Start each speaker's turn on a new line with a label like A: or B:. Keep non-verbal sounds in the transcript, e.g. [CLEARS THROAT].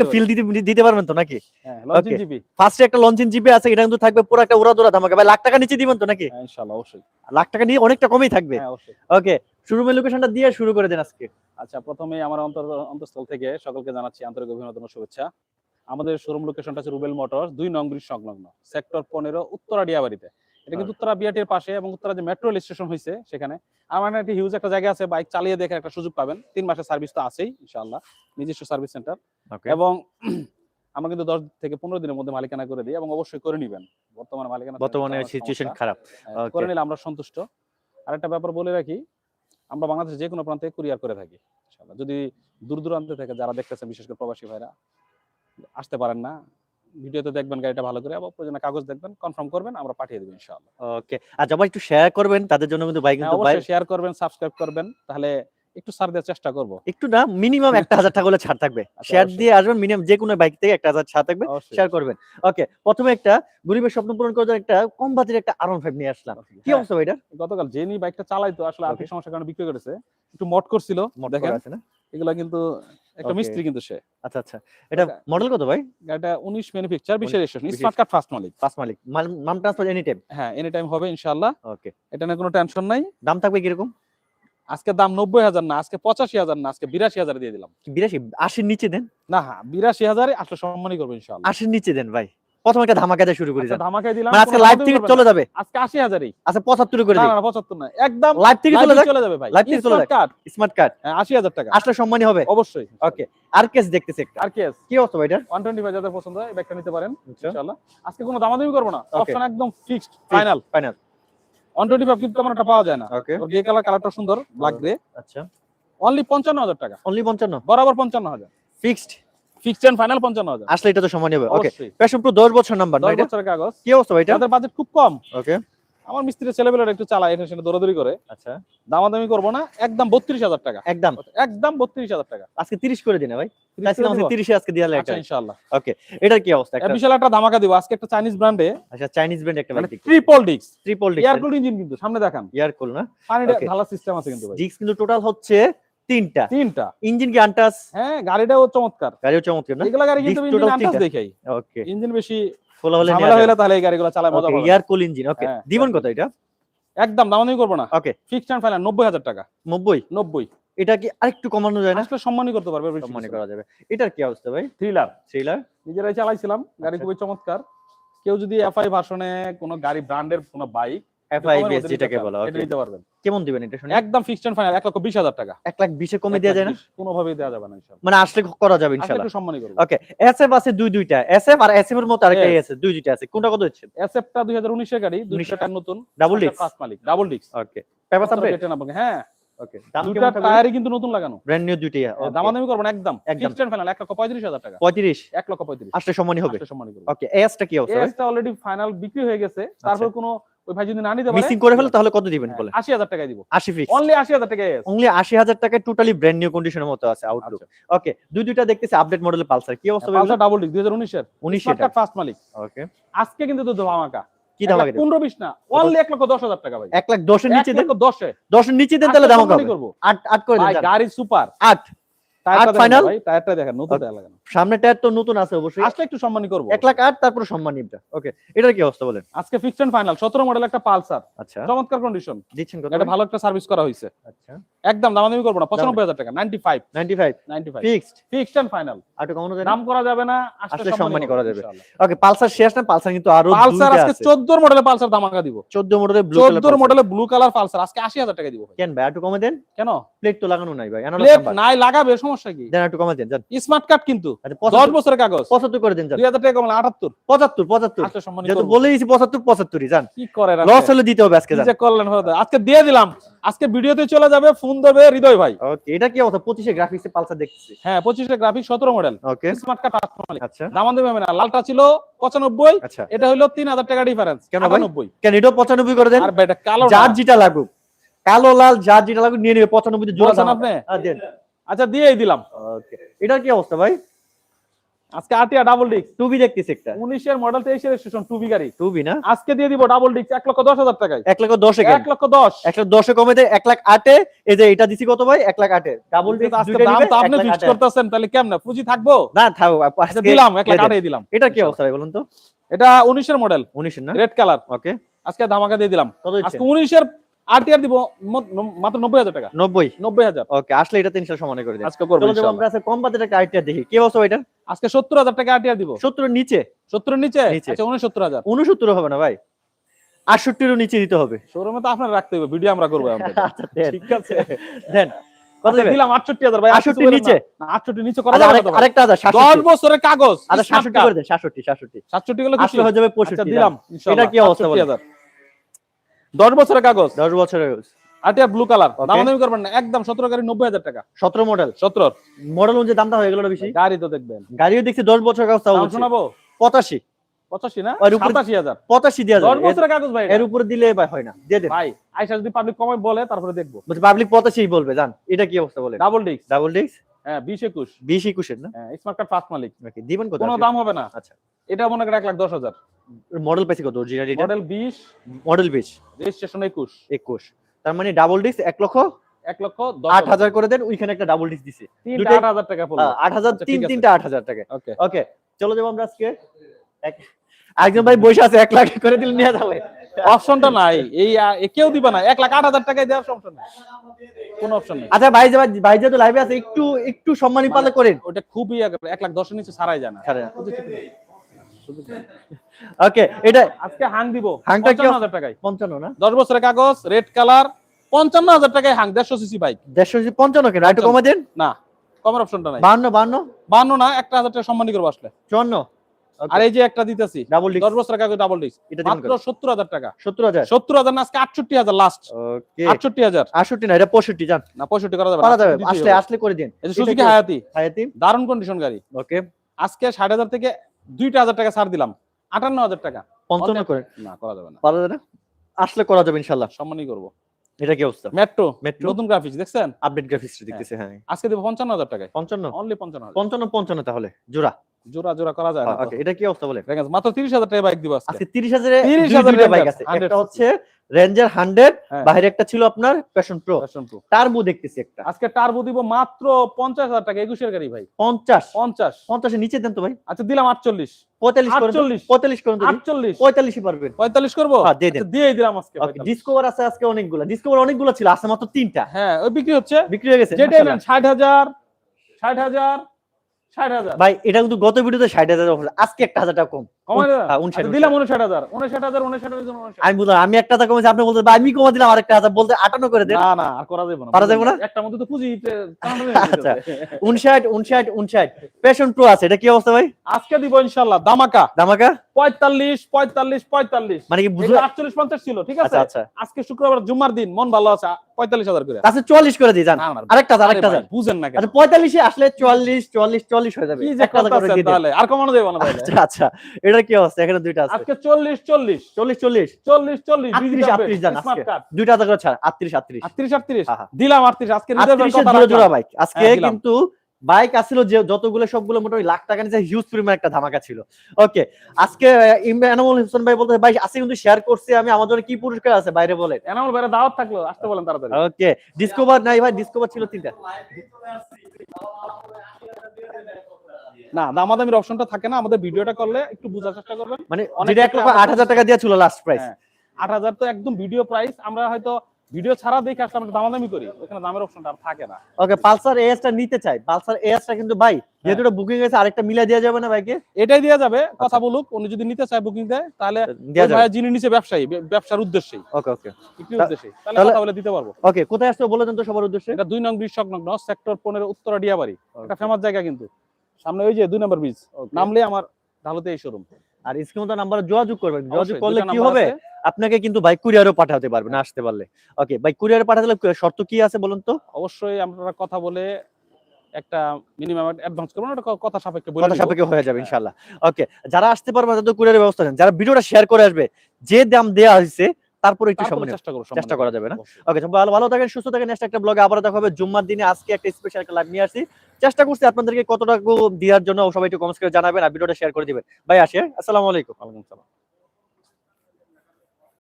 A: একটা ফিল দিতে দিতে পারবেন তো নাকি?
B: হ্যাঁ জিপি
A: ফার্স্টে একটা লঞ্চিং জিপে আছে এটা কিন্তু থাকবে পুরো একটা উড়া দৌড়া ধামাকা ভাই লাখ টাকা নিচে দিবেন তো নাকি?
B: হ্যাঁ ইনশাআল্লাহ অবশ্যই।
A: লাখ টাকা নিয়ে অনেকটা কমই থাকবে।
B: হ্যাঁ
A: ওকে শোরুমের লোকেশনটা দিয়ে শুরু করে দেন আজকে।
B: আচ্ছা প্রথমে আমার অন্তর অন্তঃস্থল থেকে সকলকে জানাচ্ছি আন্তরিক অভিনন্দন ও শুভেচ্ছা। আমাদের শোরুম লোকেশনটা হচ্ছে রুবেল মোটরস দুই নং ব্রিজ সংলগ্ন সেক্টর পনেরো উত্তরা ডিয়াবাড়িতে এটা কিন্তু উত্তরা বিআরটির পাশে এবং উত্তরা যে মেট্রো স্টেশন হয়েছে সেখানে। আমার একটা হিউজ একটা জায়গা আছে বাইক চালিয়ে দেখে একটা সুযোগ পাবেন। তিন মাসের সার্ভিস তো আছেই ইনশাআল্লাহ নিজস্ব সার্ভিস সেন্টার এবং [CLEARS THROAT] আমরা কিন্তু দশ থেকে পনেরো দিনের মধ্যে মালিকানা করে দিই এবং অবশ্যই করে নিবেন। বর্তমানে মালিকানা
A: বর্তমানে সিচুয়েশন খারাপ।
B: হ্যাঁ, করে নিলে আমরা সন্তুষ্ট। আর একটা ব্যাপার বলে রাখি আমরা বাংলাদেশের যে কোনো প্রান্তে কুরিয়ার করে থাকি ইনশাআল্লাহ। যদি দূর দূরান্তে থেকে যারা দেখতেছেন বিশেষ করে প্রবাসী ভাইরা আসতে পারেন না। ভিডিওতে দেখবেন গাড়িটা ভালো করে আবার প্রয়োজনে কাগজ দেখবেন কনফার্ম করবেন আমরা পাঠিয়ে দেবো ইনশাআল্লাহ।
A: ওকে আর যারা একটু শেয়ার করবেন তাদের জন্য কিন্তু বাইক
B: হ্যাঁ,
A: কিন্তু বাইক
B: শেয়ার করবেন সাবস্ক্রাইব করবেন তাহলে একটু ছাড় দেওয়ার চেষ্টা করব।
A: একটু না মিনিমাম একটা হাজার টাকা হলে ছাড় থাকবে।
B: আচ্ছা,
A: শেয়ার দিয়ে আসবেন মিনিমাম যে কোনো বাইক থেকে একটা হাজার ছাড় থাকবে শেয়ার করবেন। ওকে প্রথমে একটা গরিবের স্বপ্ন পূরণ করার জন্য একটা কম বাজেটের একটা আরন ফাইভ নিয়ে আসলাম। কি
B: হ্যাঁ,
A: অবস্থা এটা
B: গতকাল জেনি বাইকটা চালাইতো আসলে আর্থিক. সমস্যার কারণে বিক্রি করেছে একটু মট করছিল দেখেন এগুলা কিন্তু একটা মিস্ত্রি কিন্তু সে।
A: আচ্ছা আচ্ছা। এটা মডেল কত ভাই?
B: এটা 19 ম্যানুফ্যাকচার বিশের রেজিস্ট্রেশন
A: 20
B: স্মার্ট কার্ড ফার্স্ট মালিক
A: ফার্স্ট মালিক নাম ট্রান্সফার এনি টাইম
B: হ্যাঁ এনি টাইম হবে ইনশাআল্লাহ।
A: ওকে
B: এটা না কোনো টেনশন নাই।
A: দাম থাকবে কি রকম
B: আজকে দাম নব্বই হাজার না আজকে পঁচাশি হাজার না আজকে বিরাশি হাজার দিয়ে দিলাম।
A: বিরাশি? আশির নিচে দেন?
B: না হ্যাঁ বিরাশি হাজারে আসলে সম্মানই করব ইনশাআল্লাহ।
A: আশির নিচে দেন ভাই। প্রথম একটা ধামাকা দিয়ে শুরু করি
B: আচ্ছা, ধামাকায় দিলাম
A: মানে আজকে লাইভ থেকে চলে যাবে।
B: আজকে আশি হাজারই।
A: আচ্ছা পঁচাত্তর করে
B: না
A: দিই
B: না পঁচাত্তর না একদম
A: লাইভ থেকে চলে যাবে
B: চলে যাবে ভাই।
A: Live থেকে চলে যাবে। স্মার্ট কার্ড
B: হ্যাঁ, আশি হাজার টাকা।
A: আসলে সম্মানই হবে।
B: অবশ্যই
A: ওকে আর কেস দেখতেছি একটা।
B: আর কেস
A: কি অবস্থা
B: যাদের পছন্দ হয় ব্যাগটা নিতে পারেন
A: আচ্ছা।
B: ইনশাআল্লাহ। আজকে কোনো দামাদামি করব না। অপশন একদম fixed final
A: final
B: one twenty five কিন্তু তেমন একটা পাওয়া যায় না।
A: ওকে
B: গ্রে কালার কালারটা সুন্দর ব্ল্যাক গ্রে
A: আচ্ছা।
B: অনলি পঞ্চান্ন হাজার টাকা।
A: অনলি পঞ্চান্ন?
B: বরাবর পঞ্চান্ন হাজার।
A: ফিক্সড
B: ফিক্সড এন্ড ফাইনাল পঞ্চান্ন হাজার।
A: আসলে এটা তো সম্মানই হবে ওকে প্যাশন প্রো দশ বছর নাম্বার না
B: দশ
A: এটা?
B: বছরের কাগজ।
A: কি অবস্থা ভাই এটা?
B: যাদের বাজেট খুব কম।
A: ওকে
B: আমার মিস্ত্রি ছেলেবেলার একটু চালায় এখানে সেখানে দৌড়াদৌড়ি করে।
A: আচ্ছা।
B: দামাদামি করব না একদম বত্রিশ হাজার টাকা।
A: একদম।
B: টাকা।
A: আজকে 30 করে দিন ভাই।
B: 30
A: আজকে
B: দেবো?
A: 30 এ আজকে দিয়ে
B: আচ্ছা ইনশাআল্লাহ।
A: ওকে এটার কি অবস্থা? একটা
B: বিশাল একটা ধামাকা দিব। আজকে একটা চাইনিজ ব্র্যান্ডে
A: আচ্ছা চাইনিজ ব্র্যান্ড একটা
B: মানে
A: বাইক
B: ট্রিপল ডিক্স এয়ার কুল ইঞ্জিন কিন্তু সামনে দেখান।
A: ইয়ার কুল না?
B: পানি
A: Okay.
B: সিস্টেম আছে কিন্তু ভাই।
A: ডিক্স কিন্তু টোটাল হচ্ছে তিনটা।
B: তিনটা।
A: ইঞ্জিন কি আনটাস?
B: হ্যাঁ গাড়িটাও চমৎকার।
A: গাড়িও চমৎকার না?
B: এগুলা গাড়ি কিন্তু ইঞ্জিন আন্টাস। দেখাই।
A: ওকে
B: ইঞ্জিন বেশি
A: খোলা হলে
B: ঝামেলা হলে তাহলে এই গাড়িগুলো চালায় মজা পাবে
A: ইয়ার কুল ইঞ্জিন ওকে দিবেন কত এটা?
B: একদম দামাদামি করব না।
A: ওকে
B: ফিক্সড এন্ড ফাইনাল নব্বই হাজার টাকা।
A: 90
B: নব্বই।
A: এটা কি আরেকটু কমানো যায় না?
B: আসলে সম্মানই করতে পারবে
A: মনে করা যাবে। এটার কি অবস্থা ভাই?
B: থ্রিলার
A: থ্রিলার
B: নিজেরাই চালাইছিলাম গাড়ি
A: আচ্ছা।
B: খুবই চমৎকার। কেউ যদি এফআই ভার্সনে কোনো গাড়ি ব্র্যান্ডের কোনো বাইক
A: এফআইবিএস যেটাকে বলা
B: এটা নিতে পারবেন।
A: কেমন দিবেন এটা শুনে?
B: একদম ফিক্সড এন্ড ফাইনাল এক লক্ষ বিশ হাজার টাকা।
A: 1 লাখ 20 এ কমে দেওয়া যায় না?
B: কোনোভাবেই দেওয়া যাবে না ইনশাআল্লাহ
A: মানে আসলে করা যাবে ইনশাআল্লাহ
B: একটু সম্মানই করব।
A: ওকে এসএফ আছে দুই দুইটা। এসএফ আর এসএফ এর মতো আরেকটা আছে দুই দুইটা আছে। কোনটা কত হচ্ছে
B: এসএফটা দুই হাজার গাড়ি দুইশো
A: 19
B: টাকা নতুন
A: ডাবল ডিস্ক
B: ফার্স্ট মালিক double disc
A: okay paper update
B: হ্যাঁ।
A: ওকে
B: দুইটা টায়ারই কিন্তু নতুন লাগানো।
A: ব্র্যান্ড নিউ দুইটাই
B: দামাদামি করব না একদম।
A: একদম।
B: ফাইনাল লক্ষ হাজার টাকা।
A: 35
B: এক লক্ষ পঁয়ত্রিশ।
A: আসলে সম্মানই হবে।
B: আসলে সম্মানই করব।
A: ওকে এসটা কি অবস্থা
B: এসটা অলরেডি ফাইনাল বিক্রি হয়ে গেছে তারপর কোনো ওই ভাই যদি না নিতে
A: মিসিং করে ফেলে তাহলে কত দিবেন বলে
B: আশি হাজার টাকায় দিব।
A: 80 ফিক্স
B: অনলি আশি হাজার টাকা এস
A: অনলি 80000 টাকায় টোটালি ব্র্যান্ড নিউ কন্ডিশনের মতো আছে আউটলুক ওকে দুই দুইটা দেখতেছি আপডেট মডেলের পালসার। কি অবস্থা
B: পালসার ডাবল ডিস্ক দুই হাজার উনিশের।
A: 19 এটা
B: ফার্স্ট মালিক।
A: ওকে
B: আজকে কিন্তু তো ধামাকা।
A: কি আগে
B: পনেরো বিশ না অনলি এক লক্ষ দশ হাজার টাকা ভাই।
A: 1 লাখ 10 এর নিচে দেন
B: লক্ষ দশে।
A: 10 এর নিচে দেন তাহলে হবে। 8 8 করে
B: ভাই,
A: দেন
B: গাড়ি সুপার
A: 8
B: টায়ারটা দেখেন ভাই টায়ারটা দেখেন নতুন টায়ার লাগানো।
A: সামনে টায়ার তো নতুন আছে অবশ্যই।
B: আসলে একটু সম্মানই করব।
A: 1 লাখ 8 তারপর সম্মান ওকে এটার কি অবস্থা বলেন?
B: আজকে ফিক্সড এন্ড ফাইনাল সতেরো মডেল একটা পালসার।
A: আচ্ছা।
B: চমৎকার কন্ডিশন
A: দিচ্ছেন
B: এটা ভালো একটা সার্ভিস করা হয়েছে।
A: আচ্ছা।
B: একদম দামাদামি করব না পঁচানব্বই হাজার টাকা ninety five
A: 95
B: ninety five
A: fixed
B: fixed and final
A: আর একটু কমানো যায়
B: করা যাবে না
A: আসলে সম্মানই করা যাবে। ওকে পালসার শেষ না পালসার কিন্তু আরও
B: পালসার আজকে চোদ্দোর মডেলে পালসার দামাকা দিব।
A: 14 মডেলের ব্লু
B: চোদ্দোর মডেলে ব্লু কালার পালসার আজকে আশি হাজার টাকা দিব
A: কেন ভাই একটু কমে দেন।
B: কেন?
A: প্লেট তো লাগানো নাই ভাই
B: নাই লাগাবে সমস্যা কি?
A: দেন একটু কমে দেন
B: স্মার্ট কার্ড কিন্তু। দশ বছরের কাগজ।
A: 75 করে দেন
B: দুই হাজার টাকা কমলে আটাত্তর।
A: 75 75
B: আজকে
A: যেহেতু বলে দিয়েছি 75 75ই জান
B: কি করে
A: লস হলে দিতে হবে আজকে
B: কি
A: জান
B: যে করলেন আজকে দিয়ে দিলাম। আজকে ভিডিওতে চলে যাবে ফোন দেবে হৃদয় ভাই।
A: ওকে এটা কি অবস্থা? 25 এ গ্রাফিক্সে পালসার দেখতেছি।
B: হ্যাঁ পঁচিশে গ্রাফিক সতেরো মডেল
A: ওকে
B: স্মার্ট কার্ড পাঁচ
A: আচ্ছা।
B: দামান দেবে না। লালটা ছিল পঁচানব্বই।
A: আচ্ছা।
B: এটা হলো তিন হাজার টাকা ডিফারেন্স
A: কেন এটাও 95 করে দেন?
B: আর বেটা কালো
A: যার যেটা লাগুক। কালো লাল যার যেটা লাগুক নিয়ে নেবে 95 তে জোড়া
B: বলছেন আপনি?
A: হ্যাঁ দেন।
B: আচ্ছা দিয়েই দিলাম।
A: ওকে এটার কি অবস্থা ভাই?
B: আজকে আটিয়া ডাবল ডিক্স
A: টুবি দেখতেছি একটা।
B: উনিশের মডেল তেইশের স্টেশন টু বি গাড়ি।
A: টুবি না?
B: আজকে দিয়ে দিব ডাবল ডিক্স এক লক্ষ দশ হাজার টাকায়।
A: এক লাখ দশে কেন
B: এক লক্ষ দশ।
A: এক লাখ দশে কমে দেয় এক লাখ আটে। এই যে এটা দিছি কত ভাই? এক লাখ আটে। ডাবল
B: কিন্তু আজকে দাম তো আপনি ফিক্স করতেছেন তাহলে কেমন? পুঁজি থাকব?
A: না
B: আচ্ছা দিলাম এক লাখ
A: দিয়ে দেন।
B: আটাই দিলাম।
A: এটা কি অবস্থা ভাই বলুন তো?
B: এটা উনিশের মডেল
A: উনিশের না?
B: রেড কালার
A: ওকে
B: আজকে ধামাকা দিয়ে দিলাম? আজকে উনিশের আটিয়ার দিব মাত্র নব্বই হাজার টাকা।
A: নব্বই?
B: নব্বই হাজার।
A: ওকে আসলে এটা তিনশো সমানে করে দেন
B: আজকে করব।
A: আমরা আছে কম বাজেট একটা আইটিয়া দেখি। কি অবস্থা এটা?
B: আজকে সত্তর হাজার টাকা আটিয়ার দিব।
A: সত্তরের নিচে?
B: সত্তরের নিচে?
A: নিচে।
B: আচ্ছা উনসত্তর হাজার।
A: উনসত্তর হবে না ভাই। আটষট্টিরও নিচে দিতে হবে।
B: শোরুমে তো আপনার রাখতে হবে ভিডিও আমরা করব। [LAUGHS]
A: আচ্ছা
B: ঠিক আছে। [LAUGHS]
A: দেন
B: আচ্ছা? দিলাম। আটষট্টি হাজার ভাই
A: 68
B: 68
A: নিচে?
B: আটষট্টি নিচে করা?
A: আরেকটা
B: দশ বছরের কাগজ
A: আচ্ছা সাতষট্টি
B: কার্ড।
A: করে দেন সাতষট্টি সাতষট্টি।
B: সাতষট্টি গুলো
A: হয়ে যাবে পঁয়ষট্টি
B: দিলাম
A: এটা কি অবস্থা বলেন?
B: 67,000 দশ বছরের কাগজ।
A: দশ বছরের
B: আটিয়া ব্লু কালার. দামাদামি করবেন না একদম সতেরো গাড়ি নব্বই হাজার টাকা।
A: সতেরো মডেল
B: সতেরো
A: মডেল অনুযায়ী দামটা হয়ে গেল বেশি?
B: গাড়ি তো দেখবেন।
A: গাড়িও দেখছি দশ বছর কাগজ তাও।
B: শোনাবো?
A: পঁচাশি।
B: না?
A: এর-
B: বছরের কাগজ ভাই
A: এর উপরে দিলে ভাই হয় না। দিয়ে দেন।
B: ভাই আইসা যদি পাবলিক বলে তারপরে দেখব।
A: পাবলিক পঁচাশি বলবে জান। এটা কি অবস্থা বলে
B: ডাবল ডিস্ক
A: ডাবল ডিস্ক
B: হ্যাঁ
A: না?
B: স্মার্ট কার্ড ফার্স্ট মালিক।
A: নাকি দিবেন কত
B: কোনো দাম হবে না।
A: আচ্ছা।
B: এটা মনে লাখ দশ হাজার।
A: মডেল পাইছি কত? অরিজিনাল
B: মডেল বিশ।
A: মডেল বিশ।
B: রেজিস্ট্রেশন একুশ।
A: একুশ। তার মানে ডাবল ডিস্ক এক লক্ষ
B: এক লক্ষ
A: আট হাজার। করে দেন ওইখানে একটা ডাবল ডিস্ক দিছে।
B: আট হাজার টাকা
A: আট হাজার
B: আচ্ছা,
A: তিন তিনটা আট হাজার টাকা।
B: ওকে।
A: ওকে চলো যাব আমরা আজকে। একজন ভাই বসে আছে এক লাখ করে দিলে নিয়ে যাবে।
B: অপশনটা নাই। এই কেউ দিবে না। এক লাখ আট হাজার টাকায় দেওয়ার সমস্যা নেই। কোনো অপশন নেই।
A: আচ্ছা ভাই যে ভাই যেহেতু লাইভে আছে একটু একটু সম্মানী পালে করেন।
B: ওটা খুবই এক- লাখ দশের নিচে ছাড়াই জানা।
A: ওকে এটা
B: আজকে হাং দিব
A: হাংটা কি-
B: টাকায়।
A: পঞ্চান্ন না?
B: দশ বছরের কাগজ রেড কালার পঞ্চান্ন হাজার টাকায় হাং দেড়শো সিসি বাইক
A: দেড়শো পঞ্চান্ন কেন? একটু কমে দেন।
B: না কমের অপশনটা নাই।
A: বাহান্ন বাহান্ন?
B: বান্ন না একটা হাজার টাকা সম্মানী করব আসলে।
A: চুয়ান্ন।
B: আর এই যে একটা দিতেছি
A: ডাবল ডিস্ক
B: দশ বছরের কাগজ ডাবল ডিস্ক
A: এটা
B: মাত্র সত্তর হাজার টাকা।
A: সত্তর হাজার।
B: সত্তর হাজার না আজকে আটষট্টি হাজার লাস্ট
A: ওকে
B: আটষট্টি হাজার।
A: আটষট্টি না এটা পঁয়ষট্টি জান
B: না পঁয়ষট্টি করা যাবে না,
A: যাবে। আসলে আসলে করে দিন।
B: এই যে সুজুকি হায়াতি।
A: হায়াতি?
B: দারুণ কন্ডিশন গাড়ি।
A: ওকে
B: আজকে ষাট হাজার থেকে দুইটা হাজার টাকা ছাড় দিলাম। আটান্ন হাজার টাকা।
A: পঞ্চান্ন করে?
B: না করা যাবে না।
A: পারা যাবে না? আসলে করা যাবে ইনশাল্লাহ
B: সম্মানই করব।
A: এটা কি অবস্থা?
B: মেট্রো
A: মেট্রো
B: নতুন গ্রাফিক্স দেখছেন?
A: আপডেট গ্রাফিক্স দেখতেছি হ্যাঁ।
B: আজকে দেবো পঞ্চান্ন হাজার টাকায়।
A: পঞ্চান্ন?
B: অনলি পঞ্চান্ন হাজার।
A: পঞ্চান্ন পঞ্চান্ন তাহলে জোড়া।
B: জোড়া জোড়া করা যায় না
A: ওকে এটা কি অবস্থা বলে
B: মাত্র তিরিশ হাজার টাকা বাইক দিব আজকে।
A: আজকে তিরিশ হাজারে
B: 30,000
A: টাকা বাইক আছে।
B: 100
A: একটা হচ্ছে রেঞ্জার হান্ড্রেড
B: হ্যাঁ।
A: বাইরে একটা ছিল আপনার প্যাশন প্রো
B: Pro।
A: টার্বো দেখতেছি একটা।
B: আজকে টার্বো দিব মাত্র পঞ্চাশ হাজার টাকা একুশের গাড়ি ভাই।
A: পঞ্চাশ।
B: পঞ্চাশ।
A: পঞ্চাশের নিচে দেন তো ভাই।
B: আচ্ছা দিলাম আটচল্লিশ। করব?
A: হ্যাঁ।
B: আচ্ছা,
A: ডিসকভার আছে আজকে অনেকগুলো। ডিসকভার অনেকগুলো ছিল আছে মাত্র তিনটা।
B: হ্যাঁ ওই বিক্রি হচ্ছে।
A: বিক্রি হয়ে গেছে।
B: ষাট হাজার ষাট হাজার
A: ভাই এটা কিন্তু গত ভিডিওতে ষাট হাজার আজকে একটা হাজার টাকা কম? হ্যাঁ,
B: আচ্ছা, দিলাম উনষাট। হাজার। উনষাট হাজার উনষাট
A: আমি বললাম আমি একটা কমেছি আপনি বলতে ভাই আমি কমে দিলাম আরেকটা হাজার বলতে আটানো করে দেন
B: না না আর করা যাবে না।
A: পারা যাবে না?
B: একটা মধ্যে তো পুঁজি
A: আচ্ছা। উনষাট উনষাট উনষাট। প্যাশন প্রো আছে এটা কি অবস্থা ভাই?
B: আজকে দিব ইনশাল্লাহ দামাকা।
A: দামাকা?
B: পঁয়তাল্লিশ পঁয়তাল্লিশ পঁয়তাল্লিশ।
A: মানে কি বুঝলো?
B: আটচল্লিশ পঞ্চাশ ছিল ঠিক আছে?
A: আচ্ছা আচ্ছা।
B: আজকে শুক্রবার জুম্মার দিন মন ভালো আছে পঁয়তাল্লিশ হাজার করে।
A: আচ্ছা চুয়াল্লিশ করে আরেকটা আরেকটা
B: বুঝেন না
A: আচ্ছা পঁয়তাল্লিশে আসলে চুয়াল্লিশ চুয়াল্লিশ চল্লিশ হয়ে যাবে। দিয়ে।
B: তাহলে? আর কমানো যাবে না
A: আচ্ছা আচ্ছা এটা কি অবস্থা? এখানে দুইটা আছে।
B: আজকে চল্লিশ চল্লিশ।
A: চল্লিশ চল্লিশ।
B: চল্লিশ চল্লিশ
A: আটত্রিশ আটত্রিশ জান দুইটা হাজার করে ছাড় আটত্রিশ আটত্রিশ।
B: আটত্রিশ আটত্রিশ। দিলাম আটত্রিশ আজকে
A: জোড়া বাইক আজকে
B: হ্যাঁ,
A: কিন্তু বাইক আসছিল যে যতগুলো সবগুলো মোটামুটি লাখ টাকা নিচে হিউজ পরিমাণ একটা ধামাকা ছিল। ওকে আজকে এনামুল হোসেন ভাই বলতে ভাই আজকে কিন্তু শেয়ার করছি আমি আমার জন্য কি পুরস্কার আছে বাইরে বলে
B: এনামুল ভাইয়ের দাওয়াত থাকল আসতে বলেন তাড়াতাড়ি।
A: ওকে ডিসকভার নাই ভাই ডিসকভার ছিল তিনটা।
B: না দামাদামির অপশনটা থাকে না আমাদের ভিডিওটা করলে একটু বোঝার চেষ্টা করবেন।
A: মানে যেটা এক লক্ষ আট হাজার টাকা দিয়ে ছিল লাস্ট প্রাইস
B: হ্যাঁ। আট হাজার তো একদম ভিডিও প্রাইস আমরা হয়তো ভিডিও ছাড়া দেখে আসলে আমরা দামাদামি করি ওখানে দামের অপশনটা আর থাকে না।
A: ওকে পালসার এএস টা নিতে চাই। পালসার এএস টা কিন্তু ভাই
B: হ্যাঁ।
A: যেহেতু এটা বুকিং হয়েছে আরেকটা মিলা দেওয়া যাবে না ভাইকে?
B: এটাই দেওয়া যাবে কথা বলুক উনি যদি নিতে চায় বুকিং দেয় তাহলে
A: যাবে।
B: যিনি নিচে ব্যবসায়ী ব্যবসার উদ্দেশ্যেই।
A: ওকে ওকে। তা-
B: উদ্দেশ্যে তাহলে কথা বলে দিতে পারব।
A: ওকে কোথায় আসতে বলে দেন তো সবার উদ্দেশ্যে?
B: এটা দুই নং ব্রিজ সংলগ্ন সেক্টর পনেরো উত্তরা ডিয়াবাড়ি। একটা ফেমাস জায়গা কিন্তু। সামনে ওই যে দুই নম্বর ব্রিজ নামলে আমার ঢালুতে এই শোরুম
A: আর স্ক্রিন নাম্বারে যোগাযোগ করবেন। যোগাযোগ করলে কি হবে? আপনাকে কিন্তু ভাই কুরিয়ারও পাঠাতে পারবেন আসতে পারলে। ওকে ভাই কুরিয়ারে পাঠাতে শর্ত কি আছে বলুন তো?
B: অবশ্যই আমরা কথা বলে একটা মিনিমাম অ্যাডভান্স ওটা কথা সাপেক্ষে বলে
A: কথা সাপেক্ষে হয়ে যাবে ইনশাআল্লাহ। ওকে যারা আসতে পারবে তাদের কুরিয়ারের ব্যবস্থা নেন। যারা ভিডিওটা শেয়ার করে আসবে যে দাম দেওয়া হয়েছে তারপরে একটু সময়
B: চেষ্টা করব
A: চেষ্টা করা যাবে না? ওকে ভালো ভালো থাকেন সুস্থ থাকেন। নেক্সট একটা ব্লগে আবার দেখা হবে। জুম্মার দিনে আজকে একটা স্পেশাল একটা লাইভ নিয়ে আসছি। চেষ্টা করছি আপনাদেরকে কতটুকু দেওয়ার জন্য সবাই একটু কমেন্টস করে জানাবেন আর ভিডিওটা শেয়ার করে দিবেন। ভাই আসি হ্যাঁ? আসসালামু আলাইকুম।
B: ওয়ালাইকুম সালাম